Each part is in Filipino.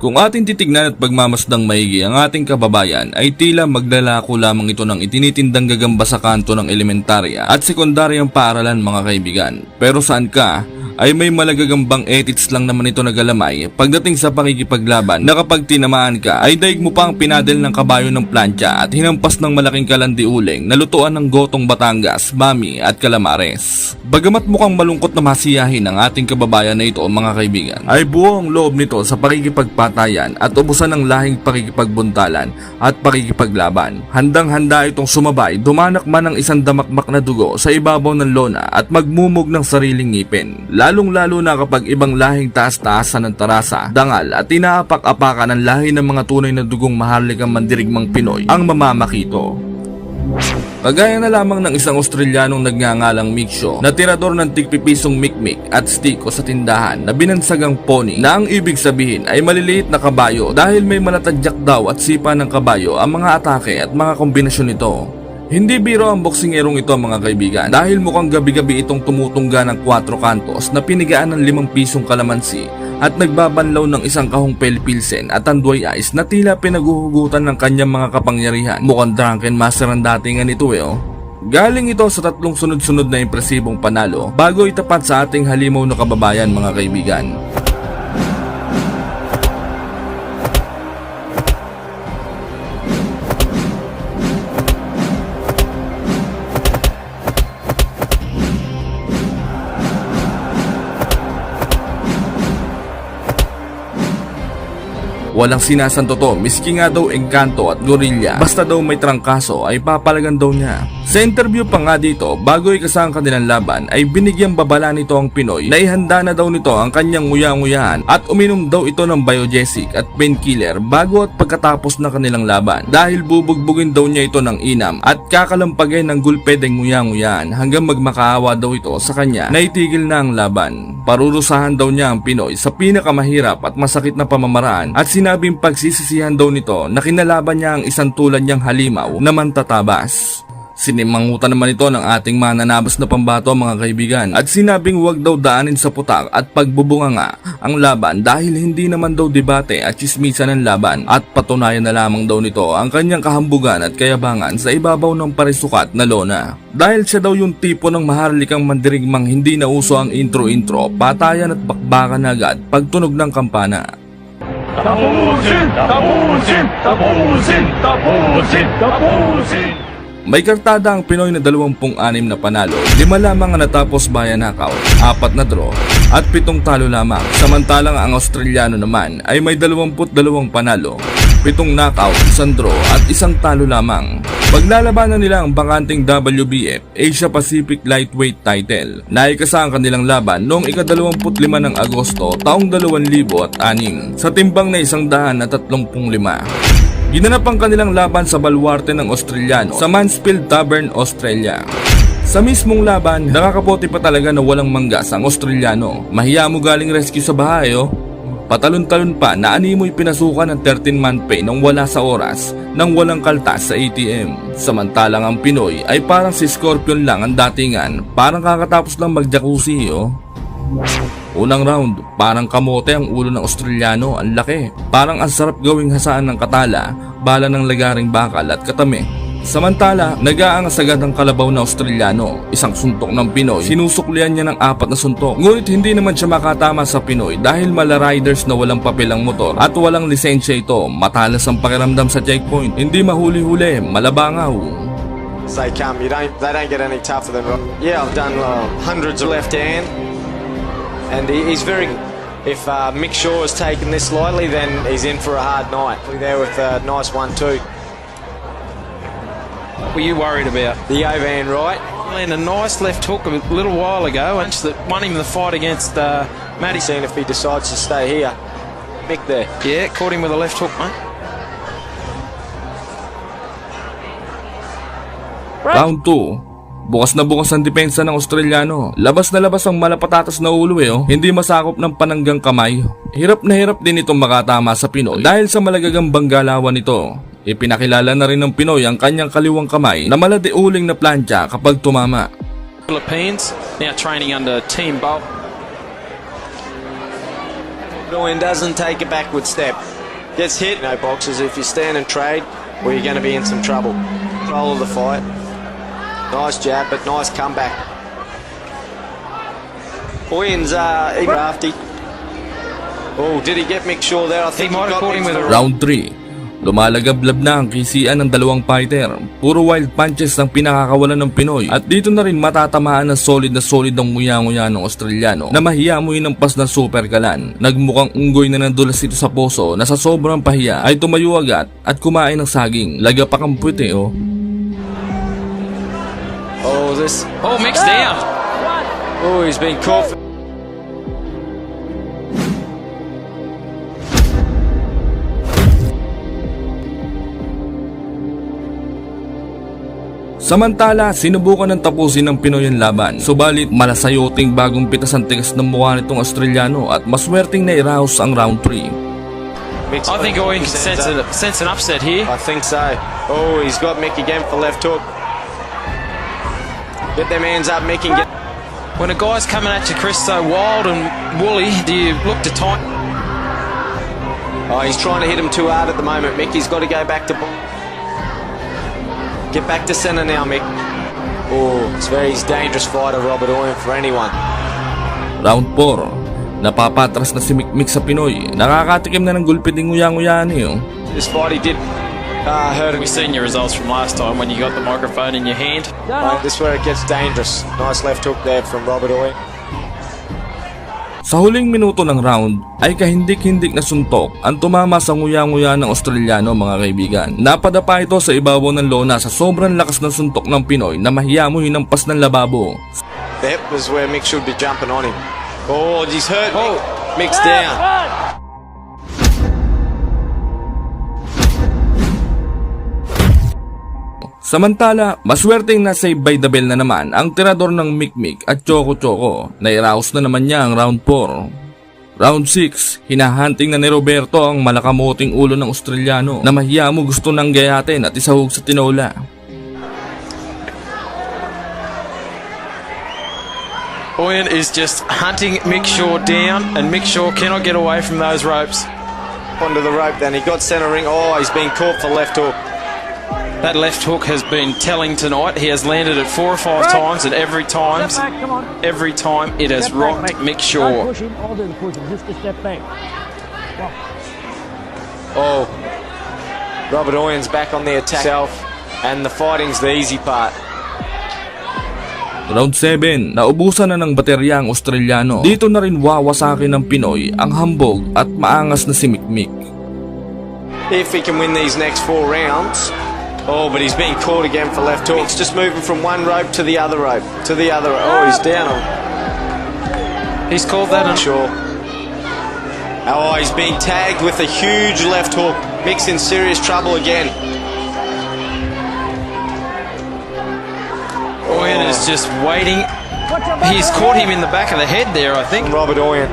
Kung ating titignan at pagmamasdang maigi ang ating kababayan ay tila maglalako lamang ito ng itinitindang gagamba sa kanto ng elementarya at sekundaryang paaralan mga kaibigan. Pero saan ka? Ay may malagagambang edits lang naman ito nagalamay pagdating sa pakikipaglaban na kapag tinamaan ka ay daig mo pa ang pinadel ng kabayo ng plancha at hinampas ng malaking kalandi uling na lutuan ng gotong Batangas, Bami at Calamares. Bagamat mukhang malungkot na masiyahin ang ating kababayan na ito mga kaibigan ay buo ang loob nito sa pakikipagpatayan at ubusan ng lahing pakikipagbuntalan at pakikipaglaban. Handang-handa itong sumabay, dumanak man ang isang damakmak na dugo sa ibabaw ng lona at magmumog ng sariling ngipin. Lalong-lalo na kapag ibang lahing taas-taasan ng tarasa, dangal at inaapak-apakan ng lahi ng mga tunay na dugong maharlikang mandirigmang Pinoy ang mamamakito. Kagaya na lamang ng isang Australianong nagngangalang Miksho na tirador ng tigpipisong mikmik at stiko sa tindahan na binansagang pony na ang ibig sabihin ay maliliit na kabayo dahil may malatadyak daw at sipa ng kabayo ang mga atake at mga kombinasyon nito. Hindi biro ang boksingerong ito mga kaibigan dahil mukhang gabi-gabi itong tumutungga ng 4 kantos na pinigaan ng 5 pisong kalamansi at nagbabanlaw ng isang kahong pelpilsen at tanduay ice na tila pinaguhugutan ng kanyang mga kapangyarihan. Mukhang drunken master ang datingan ito eh oh. Galing ito sa tatlong sunod-sunod na impresibong panalo bago itapat sa ating halimaw na kababayan mga kaibigan. Walang sinasanto to, miski nga daw engkanto at gorilla. Basta daw may trangkaso ay papalagan daw niya. Sa interview pa nga dito, bago ikasa ang kanilang laban ay binigyang babala nito ang Pinoy na ihanda na daw nito ang kanyang nguya-nguyahan at uminom daw ito ng biogesic at painkiller bago at pagkatapos ng kanilang laban. Dahil bubugbugin daw niya ito ng inam at kakalampagin ng gulpedeng nguya-nguyahan hanggang magmakaawa daw ito sa kanya na itigil na ang laban. Parurusahan daw niya ang Pinoy sa pinakamahirap at masakit na pamamaraan at sinabing pagsisisihan daw nito na kinalaban niya ang isang tulad niyang halimaw na mantatabas. Sinimangutan naman ito ng ating mananabas na pambato mga kaibigan at sinabing huwag daw daanin sa putak at pagbubunga nga ang laban dahil hindi naman daw debate at chismisan ng laban at patunayan na lamang daw nito ang kanyang kahambugan at kayabangan sa ibabaw ng parisukat na lona. Dahil siya daw yung tipo ng maharlikang mandirigmang hindi na uso ang intro-intro, patayan at bakbakan agad pagtunog ng kampana. Tapusin! Tapusin! Tapusin! Tapusin! Tapusin! May kartada ang Pinoy na 26 na panalo, lima lamang ang natapos via knockout, apat na draw, at pitong talo lamang. Samantalang ang Australiano naman ay may 22 panalo, pitong knockout, isang draw, at isang talo lamang. Paglalabanan nila ang bakanting WBF Asia Pacific Lightweight title. Naikasa ang kanilang laban noong ika-25 ng Agosto taong 2006 sa timbang na isang daan na 35. Ginanap ang kanilang laban sa baluarte ng Australiano sa Mansfield Tavern, Australia. Sa mismong laban, nakakapote pa talaga na walang manggas ang Australiano. Mahiya mo galing rescue sa bahay oh. Patalon-talon pa na animoy pinasukan ng 13-man pay nang wala sa oras nang walang kaltas sa ATM. Samantalang ang Pinoy ay parang si Scorpion lang ang datingan, parang kakatapos lang mag-jacuzzi oh. Unang round, parang kamote ang ulo ng Australiano, ang laki. Parang ang sarap gawing hasaan ng katala, bala ng lagaring bakal at katami. Samantala, nagaangas agad ang kalabaw na Australiano, isang suntok ng Pinoy. Sinusuklian niya ng apat na suntok. Ngunit hindi naman siya makatama sa Pinoy dahil mala riders na walang papelang motor at walang lisensya ito. Matalas ang pakiramdam sa checkpoint. Hindi mahuli-huli, malabangaw. They come, you don't, they don't get any tougher than. Yeah, I've done uh, hundreds of left hand, and he, he's very. If uh, Mick Shaw has taken this lightly, then he's in for a hard night. We're there with a nice one-two. What were you worried about? The Ovan right. Landed a nice left hook a little while ago, and that won him the fight against uh, Matty. Seeing if he decides to stay here. Mick there. Yeah, caught him with a left hook, mate. Round 2. Bukas na bukas ang depensa ng Australiano. Labas na labas ang malapatatas na ulo eh oh. Hindi masakop ng pananggang kamay. Hirap na hirap din itong makatama sa Pinoy dahil sa malagagambang galawan nito. Ipinakilala na rin ng Pinoy ang kanyang kaliwang kamay na maladeuling na plancha kapag tumama. Philippines now training under Team Bolt. Doing doesn't take a backward step. Gets hit. No boxes. If you stand and trade, well, you're going to be in some trouble. Control of the fight. Nice jab, but nice comeback. Boyens, uh, he crafty. Oh, did he get Mick Shaw there? I think might have got caught him with a. Round 3. Lumalagablab na ang kisian ng dalawang fighter. Puro wild punches ang pinakakawalan ng Pinoy. At dito na rin matatamaan ng solid na solid ang nguya-nguya ng Australiano na mahiya mo inampas ng super kalan. Nagmukhang unggoy na nandulas ito sa poso na sa sobrang pahiya ay tumayo agad at kumain ng saging. Laga pa kang puwit eh oh. This. Oh, mixed down. Oh, he's been caught. For... Samantala, sinubukan ng tapusin ng Pinoy ang laban. Subalit, malasayoting bagong pitas ang tigas ng mukha nitong Australiano at maswerteng na iraos ang round 3. Mick's I think Owen can sense, a, sense an upset here. I think so. Oh, he's got Mick again for left hook. Get them hands up, and get. When a guy's coming at you, Chris, so wild and woolly, do you look to time? Oh, he's trying to hit him too hard at the moment, Mick. He's got to go back to. Get back to centre now, Mick. Oh, it's very dangerous fighter, Robert Owen, for anyone. Round 4. Napapatras na si Mikmik sa Pinoy. Nakakatikim na ng gulpit ng nguya-nguya niyo. This fight he did uh, hurt him. We've seen your results from last time when you got the microphone in your hand. Uh, this is where it gets dangerous. Nice left hook there from Robert Owen. Sa huling minuto ng round ay kahindik-hindik na suntok ang tumama sa nguya-nguya ng Australiano mga kaibigan. Napadapa ito sa ibabaw ng lona sa sobrang lakas ng suntok ng Pinoy na mahiya mo hinampas ng lababo. That was where Mick should be jumping on him. Oh, he's hurt. Mick. Mick's down. Samantala, maswerteng na save by the bell na naman ang tirador ng Mikmik at Choco Choco. Nairaos na naman niya ang round 4. Round 6, hinahunting na ni Roberto ang malakamuting ulo ng Australiano na mahiya mo gusto ng gayatin at isahog sa tinola. Owen is just hunting Mick Shaw down, and Mick Shaw cannot get away from those ropes. Onto the rope then. He got centre ring. Oh, he's been caught for left hook. That left hook has been telling tonight. He has landed it four or five times, and every time, back, every time, it has Step back, rocked Mick. Mick Shaw. push him, all do the pushing, just a step back. Oh, Robert Owen's back on the attack self, and the fighting's the easy part. Round 7, naubusan na ng baterya ang Australiano. Dito na rin wawasakin ng Pinoy ang hambog at maangas na si Mikmik. If he can win these next four rounds. Oh, but he's being caught again for left hook. Just moving from one rope to the other rope, to the other. Oh, he's down on He's called that an Sure. Oh, he's being tagged with a huge left hook. Mick's in serious trouble again. Owen is just waiting. He's caught him in the back of the head there, I think. Robert Owen.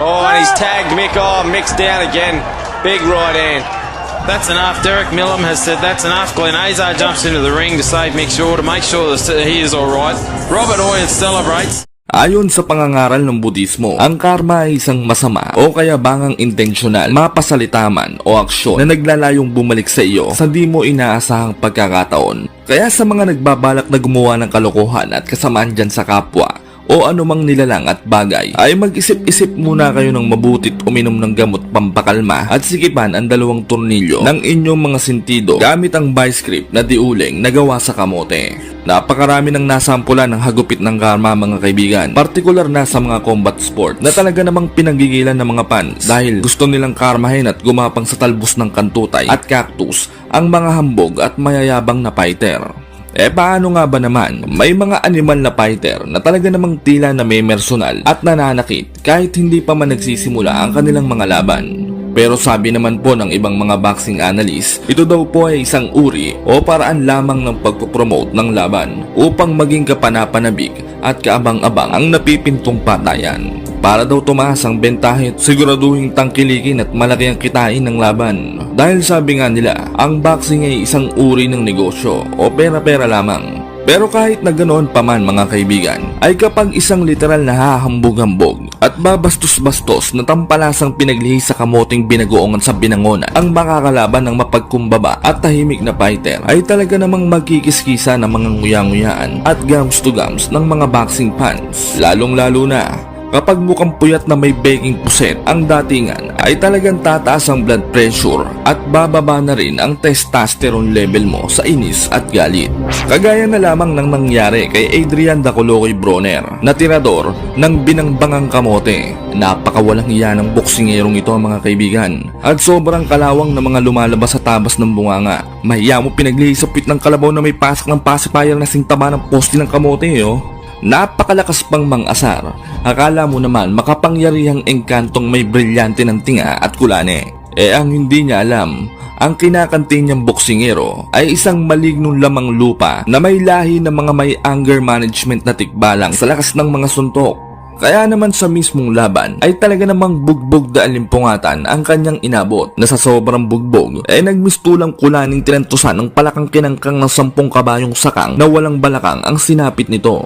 Oh, and he's tagged Mick. Oh, Mick's down again. Big right hand. That's enough. Derek Millam has said that's enough. Glenn Azar jumps into the ring to save Mick Shaw to make sure that he is all right. Robert Owen celebrates. Ayon sa pangangaral ng Budismo, ang karma ay isang masama o kaya bangang intensyonal, mapasalita man o aksyon na naglalayong bumalik sa iyo sa di mo inaasahang pagkakataon. Kaya sa mga nagbabalak na gumawa ng kalokohan at kasamaan dyan sa kapwa, o anumang nilalang at bagay ay mag-isip-isip muna kayo ng mabutit uminom ng gamot pampakalma at sikipan ang dalawang tornilyo ng inyong mga sentido gamit ang vice na diuling na gawa sa kamote. Napakarami ng nasampulan ng hagupit ng karma mga kaibigan, partikular na sa mga combat sport na talaga namang pinagigilan ng mga fans dahil gusto nilang karmahin at gumapang sa talbos ng kantutay at cactus ang mga hambog at mayayabang na fighter. Eh paano nga ba naman? May mga animal na fighter na talaga namang tila na may personal at nananakit kahit hindi pa man nagsisimula ang kanilang mga laban. Pero sabi naman po ng ibang mga boxing analyst, ito daw po ay isang uri o paraan lamang ng pagpopromote ng laban upang maging kapanapanabik at kaabang-abang ang napipintong patayan. Para daw tumaas ang bentahe at siguraduhin tangkilikin at malaki ang kitain ng laban. Dahil sabi nga nila, ang boxing ay isang uri ng negosyo o pera-pera lamang. Pero kahit na ganoon pa man mga kaibigan, ay kapag isang literal na hahambog-hambog at babastos-bastos na tampalasang pinaglihi sa kamoting binagoongan sa binangona ang makakalaban ng mapagkumbaba at tahimik na fighter ay talaga namang magkikiskisa ng mga nguya-nguyaan at gums to gums ng mga boxing fans. Lalong-lalo na Kapag mukhang puyat na may baking puset ang datingan ay talagang tataas ang blood pressure at bababa na rin ang testosterone level mo sa inis at galit. Kagaya na lamang ng nangyari kay Adrian Dacoloy Broner na tirador ng binangbangang kamote. Napakawalang iya ng boksingerong ito mga kaibigan at sobrang kalawang na mga lumalabas sa tabas ng bunganga. Mahiya mo pinaglisapit ng kalabaw na may pasak ng pacifier na singtama ng poste ng kamote oh. Napakalakas pang mang-asar. Akala mo naman makapangyarihang engkantong may brilyante ng tinga at kulane. Eh ang hindi niya alam, ang kinakanting niyang boksingero ay isang malignong lamang lupa na may lahi ng mga may anger management na tikbalang sa lakas ng mga suntok. Kaya naman sa mismong laban ay talaga namang bugbog da alimpungatan ang kanyang inabot na sa sobrang bugbog ay nagmistulang kulaning tinantusan ng palakang kinangkang ng sampung kabayong sakang na walang balakang ang sinapit nito.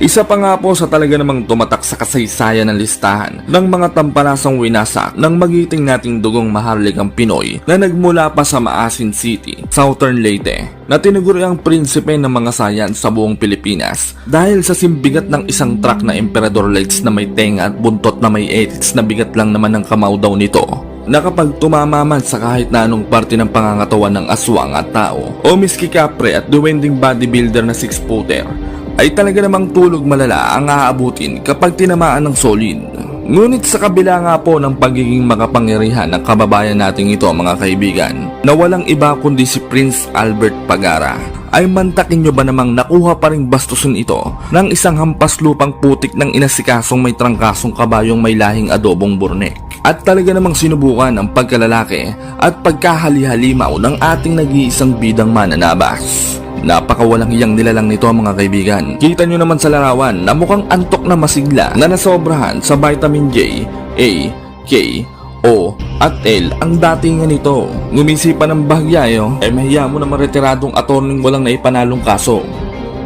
Isa pa nga po sa talaga namang tumatak sa kasaysayan ng listahan ng mga tampalasang winasak ng magiting nating dugong maharlikang Pinoy na nagmula pa sa Maasin City, Southern Leyte, na tinuguri ang prinsipe ng mga sayan sa buong Pilipinas dahil sa simbigat ng isang truck na Emperador Lights na may tenga at buntot na may edits na bigat lang naman ng kamao daw nito. Na kapag tumama man sa kahit na anong parte ng pangangatawan ng aswang at tao o miski kapre at duwending bodybuilder na six-footer ay talaga namang tulog malala ang aabutin kapag tinamaan ng solid. Ngunit sa kabila nga po ng pagiging makapangyarihan ng kababayan nating ito mga kaibigan na walang iba kundi si Prince Albert Pagara ay mantakin nyo ba namang nakuha pa rin bastusin ito ng isang hampas lupang putik ng inasikasong may trangkasong kabayong may lahing adobong burnek at talaga namang sinubukan ang pagkalalaki at pagkahali-halimaw ng ating nag-iisang bidang mananabas. Napakawalang iyang nilalang nito mga kaibigan. Kita nyo naman sa larawan na mukhang antok na masigla na nasobrahan sa vitamin J, A, K, O at L ang datingan nito. Ngumisi pa ng bahyayo, eh mahiya mo naman retiradong attorney walang naipanalong kaso.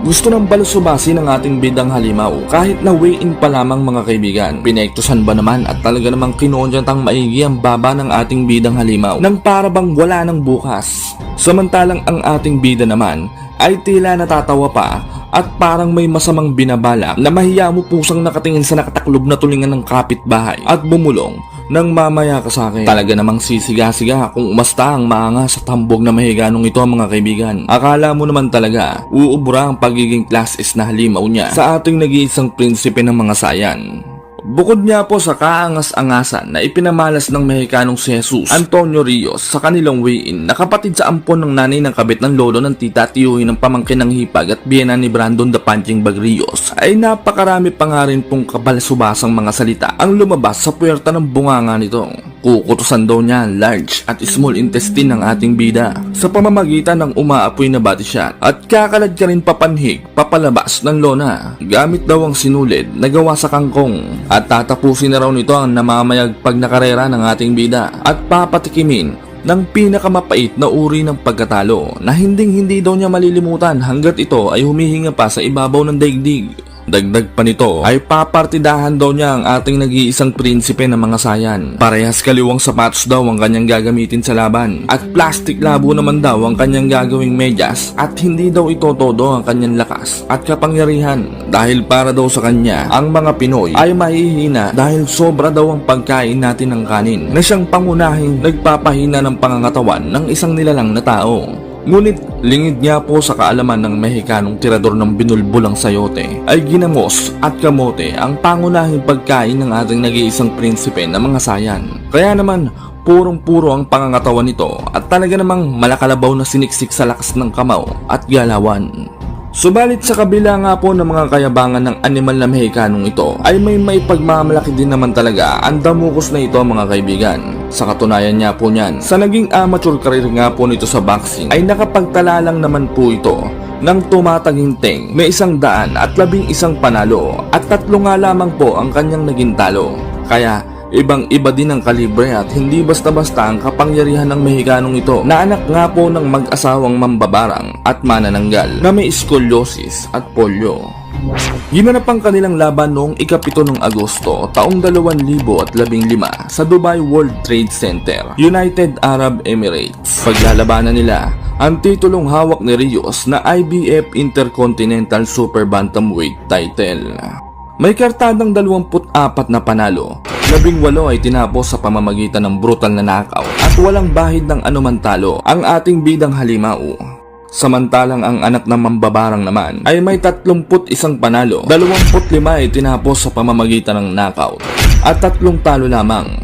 Gusto ng balusubasi ng ating bidang halimaw kahit na weigh-in pa lamang mga kaibigan. Pinektusan ba naman at talaga namang kinonyantang maigi ang baba ng ating bidang halimaw nang para bang wala ng bukas. Samantalang ang ating bida naman ay tila natatawa pa at parang may masamang binabala na mahiya mo pusang nakatingin sa nakataklob na tulingan ng kapitbahay at bumulong nang mamaya ka sa akin. Talaga namang sisiga-siga kung umasta ang maanga sa tambog na mahiganong ito mga kaibigan. Akala mo naman talaga, uubra ang pagiging class is na halimaw niya sa ating nag-iisang prinsipe ng mga sayan. Bukod niya po sa kaangas-angasan na ipinamalas ng Mexicanong si Jesus Antonio Rios sa kanilang weigh-in na kapatid sa ampon ng nanay ng kabit ng lolo ng tita at tiyuhin ng pamangkin ng hipag at biyena ni Brandon the Punching Bag Rios ay napakarami pa nga rin pong kabalasubasang mga salita ang lumabas sa puwerta ng bunganga nito. Kukutusan daw niya large at small intestine ng ating bida. Sa pamamagitan ng umaapoy na body shot at kakalad ka rin papanhig papalabas ng lona. Gamit daw ang sinulid na gawa sa kangkong. At tatapusin na raw nito ang namamayag pag nakarera ng ating bida. At papatikimin ng pinakamapait na uri ng pagkatalo na hinding hindi daw niya malilimutan hanggat ito ay humihinga pa sa ibabaw ng daigdig. Dagdag pa nito ay papartidahan daw niya ang ating nag-iisang prinsipe ng mga sayan. Parehas kaliwang sapatos daw ang kanyang gagamitin sa laban. At plastic labo naman daw ang kanyang gagawing medyas at hindi daw ito todo ang kanyang lakas at kapangyarihan. Dahil para daw sa kanya, ang mga Pinoy ay mahihina dahil sobra daw ang pagkain natin ng kanin na siyang pangunahing nagpapahina ng pangangatawan ng isang nilalang na tao. Ngunit lingid niya po sa kaalaman ng Mexicanong tirador ng binulbulang sayote ay ginamos at kamote ang pangunahing pagkain ng ating nag-iisang prinsipe na mga sayan. Kaya naman purong-puro ang pangangatawan nito at talaga namang malakalabaw na siniksik sa lakas ng kamao at galawan. Subalit sa kabila nga po ng mga kayabangan ng animal na Mexicanong ito ay may may pagmamalaki din naman talaga ang damukos na ito mga kaibigan. Sa katunayan niya po niyan, sa naging amateur career nga po nito sa boxing ay nakapagtala lang naman po ito ng tumataginting may isang daan at labing isang panalo at tatlo nga lamang po ang kanyang naging talo. Kaya ibang iba din ang kalibre at hindi basta-basta ang kapangyarihan ng Mexicanong ito na anak nga po ng mag-asawang mambabarang at manananggal na may scoliosis at polio. Ginanap ang kanilang laban noong ikapito ng Agosto taong 2015 sa Dubai World Trade Center, United Arab Emirates. Paglalabanan nila ang titulong hawak ni Rios na IBF Intercontinental Super Bantamweight title. May kartadang 24 na panalo, 18 ay tinapos sa pamamagitan ng brutal na knockout at walang bahid ng anuman talo ang ating bidang halimao. Samantalang ang anak ng mambabarang naman ay may 31 panalo, 25 ay tinapos sa pamamagitan ng knockout at tatlong talo lamang.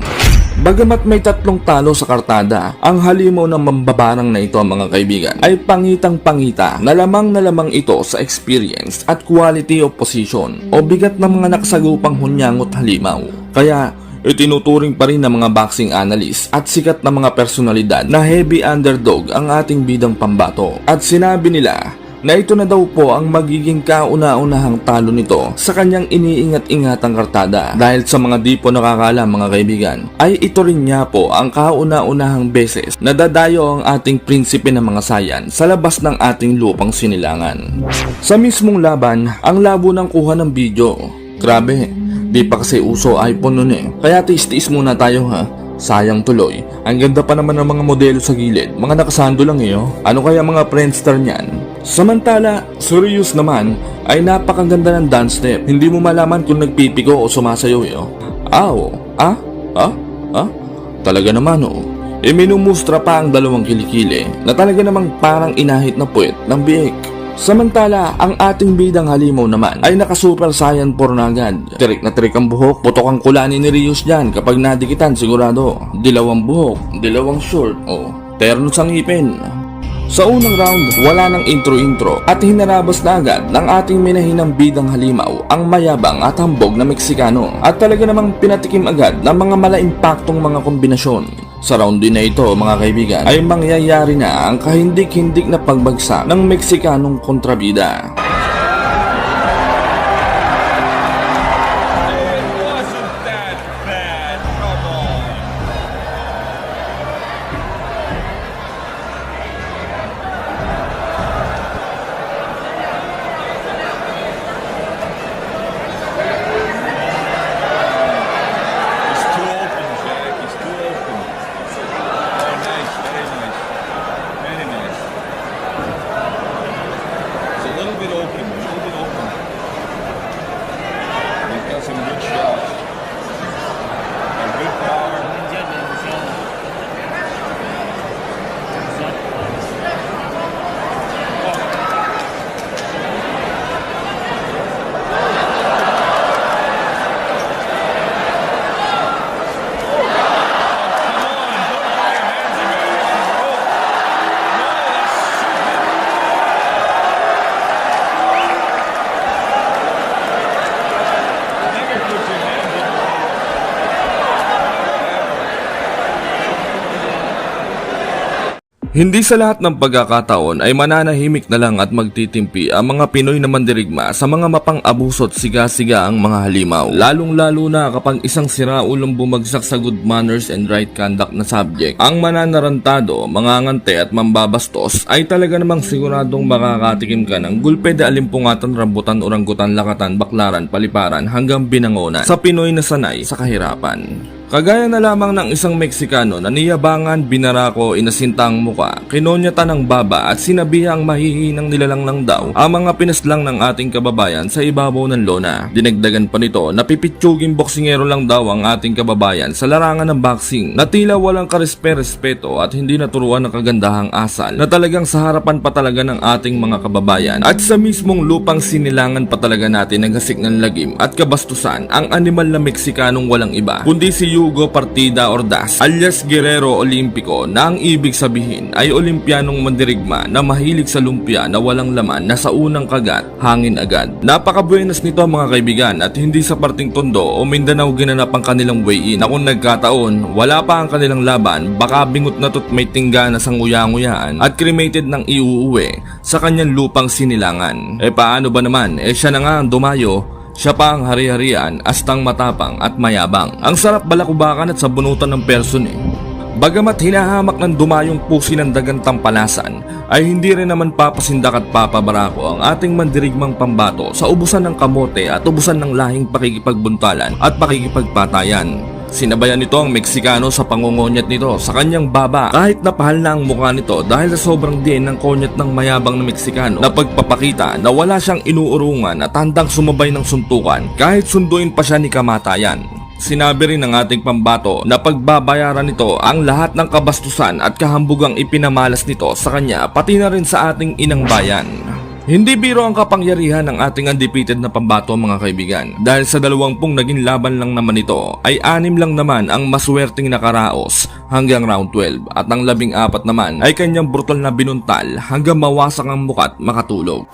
Bagamat may tatlong talo sa kartada, ang halimaw ng mambabarang na ito mga kaibigan ay pangitang pangita na lamang na lamang ito sa experience at quality of position o bigat ng mga nakasagupang hunyangot halimaw. Kaya itinuturing pa rin ng mga boxing analyst at sikat na mga personalidad na heavy underdog ang ating bidang pambato. At sinabi nila na ito na daw po ang magiging kauna-unahang talo nito sa kanyang iniingat-ingatang kartada. Dahil sa mga di po nakakaalam mga kaibigan, ay ito rin niya po ang kauna-unahang beses na dadayo ang ating prinsipe ng mga sayan sa labas ng ating lupang sinilangan. Sa mismong laban, ang labo ng kuha ng video. Grabe, di pa kasi uso iPhone nun eh. Kaya tiis-tiis muna tayo ha. Sayang tuloy. Ang ganda pa naman ng mga modelo sa gilid. Mga nakasando lang eh oh. Ano kaya mga friendster niyan? Samantala, serious naman ay napakaganda ng dance step. Hindi mo malaman kung nagpipiko o sumasayaw eh. oh. Ah, oh. ah, ah, ah. Talaga naman oh. E minumustra pa ang dalawang kilikili na talaga namang parang inahit na puwet ng biik. Samantala, ang ating bidang halimaw naman ay naka-super saiyan porn agad. Tirik na tirik ang buhok, putok ang kulani ni Rios dyan kapag nadikitan sigurado. Dilawang buhok, dilawang short, o terno sa ngipin. Sa unang round, wala nang intro-intro at hinarabas na agad ng ating minahinang bidang halimaw ang mayabang at hambog na Meksikano at talaga namang pinatikim agad ng mga malaimpaktong mga kombinasyon. Sa round din na ito mga kaibigan ay mangyayari na ang kahindik-hindik na pagbagsak ng Meksikanong kontrabida. Hindi sa lahat ng pagkakataon ay mananahimik na lang at magtitimpi ang mga Pinoy na mandirigma sa mga mapang-abuso at siga-siga ang mga halimaw. Lalong-lalo na kapag isang siraulong bumagsak sa good manners and right conduct na subject. Ang mananarantado, mangangante at mambabastos ay talaga namang siguradong makakatikim ka ng gulpe de alimpungatan, rambutan, oranggutan, lakatan, baklaran, paliparan hanggang binangonan sa Pinoy na sanay sa kahirapan. Kagaya na lamang ng isang Meksikano na niyabangan, binarako, inasintang muka, kinonyatan ng baba at sinabihang mahihinang nilalang lang daw ang mga pinaslang ng ating kababayan sa ibabaw ng lona. Dinagdagan pa nito na pipitsuging boksingero lang daw ang ating kababayan sa larangan ng boxing na tila walang karespe-respeto at hindi naturuan ng kagandahang asal na talagang sa harapan pa talaga ng ating mga kababayan at sa mismong lupang sinilangan pa talaga natin ng hasik ng lagim at kabastusan ang animal na Meksikanong walang iba kundi si Hugo Partida Ordaz alias Guerrero Olimpico na ang ibig sabihin ay olimpianong mandirigma na mahilig sa lumpia na walang laman na sa unang kagat, hangin agad. Napakabuenas nito mga kaibigan at hindi sa parting tondo o Mindanao ginanap ang kanilang way-in na kung nagkataon wala pa ang kanilang laban baka bingot na to't may tingga na sang uyang-uyaan at cremated ng iuuwi sa kanyang lupang sinilangan. E paano ba naman? E siya na nga ang dumayo siya pa ang hari-harian, astang matapang at mayabang. Ang sarap balakubakan at sabunutan ng person eh. Bagamat hinahamak ng dumayong pusi ng dagang tampalasan, ay hindi rin naman papasindak at papabarako ang ating mandirigmang pambato sa ubusan ng kamote at ubusan ng lahing pakikipagbuntalan at pakikipagpatayan. Sinabayan nito ang Meksikano sa pangungonyat nito sa kanyang baba kahit napahal na ang mukha nito dahil sa sobrang diin ng konyat ng mayabang na Meksikano na pagpapakita na wala siyang inuurungan at handang sumabay ng suntukan kahit sunduin pa siya ni kamatayan. Sinabi rin ng ating pambato na pagbabayaran nito ang lahat ng kabastusan at kahambugang ipinamalas nito sa kanya pati na rin sa ating inang bayan. Hindi biro ang kapangyarihan ng ating undefeated na pambato mga kaibigan. Dahil sa dalawampung naging laban lang naman ito, ay anim lang naman ang maswerteng nakaraos hanggang round 12 at ang labing apat naman ay kanyang brutal na binuntal hanggang mawasak ang mukat makatulog.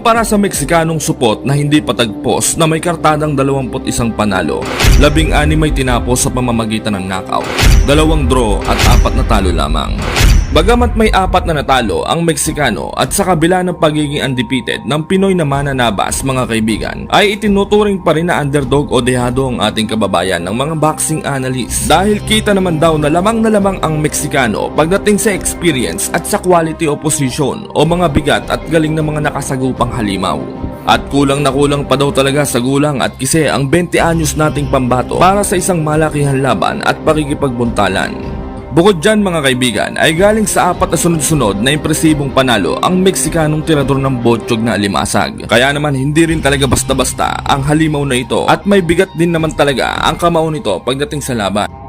Kumpara sa Meksikanong supot na hindi patagpos na may kartadang 21 panalo, labing anim ay tinapos sa pamamagitan ng knockout, dalawang draw at apat na talo lamang. Bagamat may apat na natalo ang Meksikano at sa kabila ng pagiging undefeated ng Pinoy na mananabas mga kaibigan ay itinuturing pa rin na underdog o dehado ang ating kababayan ng mga boxing analyst dahil kita naman daw na lamang na lamang ang Meksikano pagdating sa experience at sa quality opposition o mga bigat at galing ng mga nakasagupang halimaw. At kulang na kulang pa daw talaga sa gulang at kise ang 20 anyos nating pambato para sa isang malakihan laban at pakikipagbuntalan. Bukod dyan mga kaibigan ay galing sa apat na sunod-sunod na impresibong panalo ang Meksikanong tirador ng botsyog na alimasag. Kaya naman hindi rin talaga basta-basta ang halimaw na ito at may bigat din naman talaga ang kamao nito pagdating sa laban.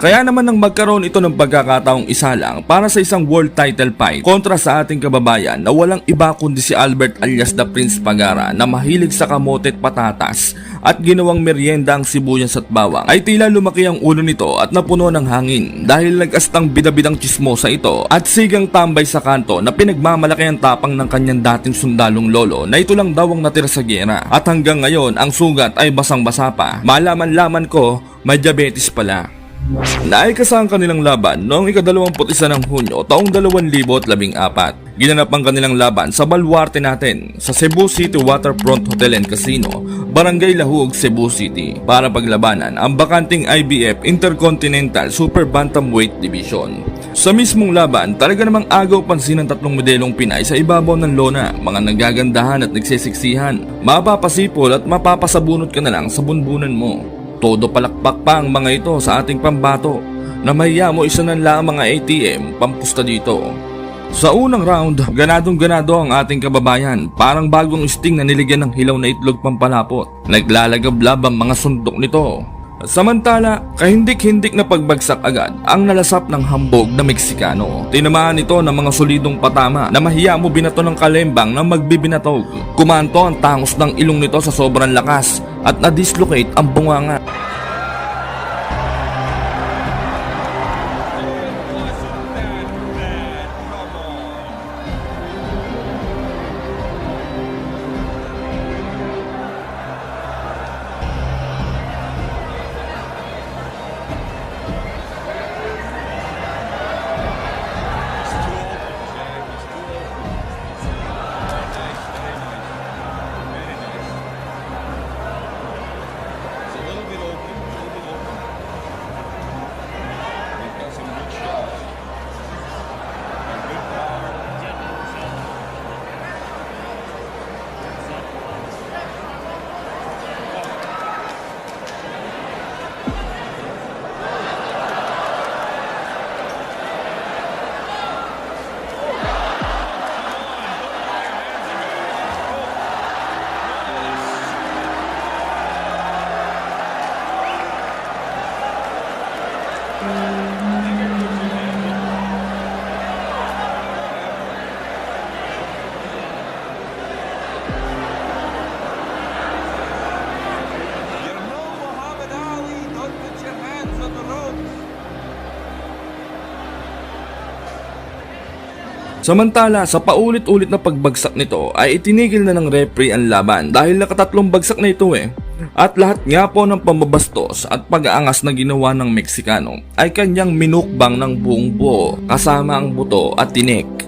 Kaya naman nang magkaroon ito ng pagkakataong isa lang para sa isang world title fight kontra sa ating kababayan na walang iba kundi si Albert alias the Prince Pagara na mahilig sa kamote at patatas at ginawang merienda ang sibuyas at bawang ay tila lumaki ang ulo nito at napuno ng hangin dahil nag-astang bidabidang chismosa ito at sigang tambay sa kanto na pinagmamalaki ang tapang ng kanyang dating sundalong lolo na ito lang daw ang natira sa gera at hanggang ngayon ang sugat ay basang-basa pa. Malaman-laman ko may diabetes pala. Naikasa ang kanilang laban noong ika-21 ng Hunyo taong 2014. Ginanap ang kanilang laban sa baluarte natin sa Cebu City Waterfront Hotel and Casino, Barangay Lahug, Cebu City para paglabanan ang bakanting IBF Intercontinental Super Bantamweight Division. Sa mismong laban, talaga namang agaw pansin ng tatlong modelong Pinay sa ibabaw ng lona, mga nagagandahan at nagsisiksihan. Mapapasipol at mapapasabunot ka na lang sa bunbunan mo. Todo palakpak pa ang mga ito sa ating pambato na mahiya mo isa ng lang mga ATM pampusta dito. Sa unang round, ganadong ganado ang ating kababayan. Parang bagong sting na niligyan ng hilaw na itlog pampalapot. Naglalagablab ang mga sundok nito. Samantala, kahindik-hindik na pagbagsak agad ang nalasap ng hambog na Meksikano. Tinamaan ito ng mga solidong patama na mahiya mo binato ng kalembang na magbibinatog. Kumanto ang tangos ng ilong nito sa sobrang lakas at na-dislocate ang bunganga. Samantala, sa paulit-ulit na pagbagsak nito ay itinigil na ng referee ang laban dahil nakatatlong bagsak na ito eh. At lahat nga po ng pambabastos at pag-aangas na ginawa ng Meksikano ay kanyang minukbang ng buong buo kasama ang buto at tinik.